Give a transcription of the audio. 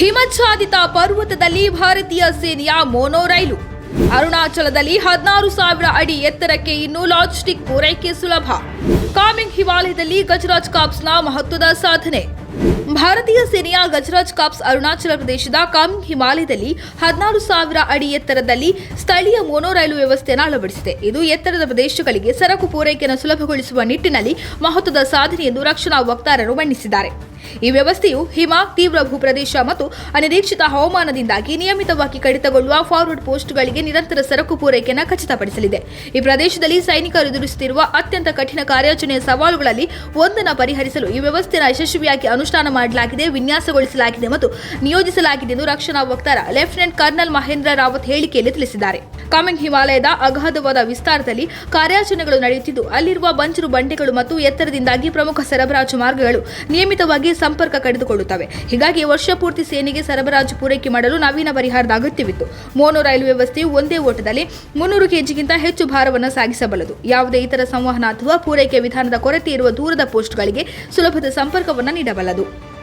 ಹಿಮಚ್ಛಾದಿತ ಪರ್ವತದಲ್ಲಿ ಭಾರತೀಯ ಸೇನೆಯ ಮೋನೋ ರೈಲು. ಅರುಣಾಚಲದಲ್ಲಿ ಹದಿನಾರು ಸಾವಿರ ಅಡಿ ಎತ್ತರಕ್ಕೆ ಇನ್ನು ಲಾಜಿಸ್ಟಿಕ್ ಪೂರೈಕೆ ಸುಲಭ. ಕಾಮಿಂಗ್ ಹಿಮಾಲಯದಲ್ಲಿ ಗಜರಾಜ್ ಕಾಪ್ಸ್ನ ಮಹತ್ವದ ಸಾಧನೆ. ಭಾರತೀಯ ಸೇನೆಯ ಗಜರಾಜ್ ಕಾಪ್ಸ್ ಅರುಣಾಚಲ ಪ್ರದೇಶದ ಕಾಮಿಂಗ್ ಹಿಮಾಲಯದಲ್ಲಿ ಹದಿನಾರು ಸಾವಿರ ಅಡಿ ಎತ್ತರದಲ್ಲಿ ಸ್ಥಳೀಯ ಮೋನೋ ರೈಲು ವ್ಯವಸ್ಥೆಯನ್ನು ಅಳವಡಿಸಿದೆ. ಇದು ಎತ್ತರದ ಪ್ರದೇಶಗಳಿಗೆ ಸರಕು ಪೂರೈಕೆಯನ್ನು ಸುಲಭಗೊಳಿಸುವ ನಿಟ್ಟಿನಲ್ಲಿ ಮಹತ್ವದ ಸಾಧನೆ ಎಂದು ರಕ್ಷಣಾ ವಕ್ತಾರರು ಬಣ್ಣಿಸಿದ್ದಾರೆ. ಈ ವ್ಯವಸ್ಥೆಯು ಹಿಮ, ತೀವ್ರ ಭೂಪ್ರದೇಶ ಮತ್ತು ಅನಿರೀಕ್ಷಿತ ಹವಾಮಾನದಿಂದಾಗಿ ನಿಯಮಿತವಾಗಿ ಕಡಿತಗೊಳ್ಳುವ ಫಾರ್ವರ್ಡ್ ಪೋಸ್ಟ್ಗಳಿಗೆ ನಿರಂತರ ಸರಕು ಪೂರೈಕೆಯನ್ನು ಖಚಿತಪಡಿಸಲಿದೆ. ಈ ಪ್ರದೇಶದಲ್ಲಿ ಸೈನಿಕರು ಎದುರಿಸುತ್ತಿರುವ ಅತ್ಯಂತ ಕಠಿಣ ಕಾರ್ಯಾಚರಣೆಯ ಸವಾಲುಗಳಲ್ಲಿ ಒಂದನ್ನು ಪರಿಹರಿಸಲು ಈ ವ್ಯವಸ್ಥೆಯನ್ನು ಯಶಸ್ವಿಯಾಗಿ ಅನುಷ್ಠಾನ ಮಾಡಲಾಗಿದೆ, ವಿನ್ಯಾಸಗೊಳಿಸಲಾಗಿದೆ ಮತ್ತು ನಿಯೋಜಿಸಲಾಗಿದೆ ಎಂದು ರಕ್ಷಣಾ ವಕ್ತಾರ ಲೆಫ್ಟಿನೆಂಟ್ ಕರ್ನಲ್ ಮಹೇಂದ್ರ ರಾವತ್ ಹೇಳಿಕೆಯಲ್ಲಿ ತಿಳಿಸಿದ್ದಾರೆ. ಕಾಮಿಂಗ್ ಹಿಮಾಲಯದ ಅಗಾಧವಾದ ವಿಸ್ತಾರದಲ್ಲಿ ಕಾರ್ಯಾಚರಣೆಗಳು ನಡೆಯುತ್ತಿದ್ದು, ಅಲ್ಲಿರುವ ಬಂಜರು ಬಂಡೆಗಳು ಮತ್ತು ಎತ್ತರದಿಂದಾಗಿ ಪ್ರಮುಖ ಸರಬರಾಜು ಮಾರ್ಗಗಳು ನಿಯಮಿತವಾಗಿ ಸಂಪರ್ಕ ಕಡಿದುಕೊಳ್ಳುತ್ತವೆ. ಹೀಗಾಗಿ ವರ್ಷ ಪೂರ್ತಿ ಸೇನೆಗೆ ಸರಬರಾಜು ಪೂರೈಕೆ ಮಾಡಲು ನವೀನ ಪರಿಹಾರದ ಅಗತ್ಯವಿತ್ತು. ಮೋನೋ ರೈಲು ವ್ಯವಸ್ಥೆಯು ಒಂದೇ ಓಟದಲ್ಲಿ ಮುನ್ನೂರು ಕೆಜಿಗಿಂತ ಹೆಚ್ಚು ಭಾರವನ್ನು ಸಾಗಿಸಬಲ್ಲದು. ಯಾವುದೇ ಇತರ ಸಂವಹನ ಅಥವಾ ಪೂರೈಕೆ ವಿಧಾನದ ಕೊರತೆ ಇರುವ ದೂರದ ಪೋಸ್ಟ್ಗಳಿಗೆ ಸುಲಭದ ಸಂಪರ್ಕವನ್ನು ನೀಡಬಲ್ಲದು.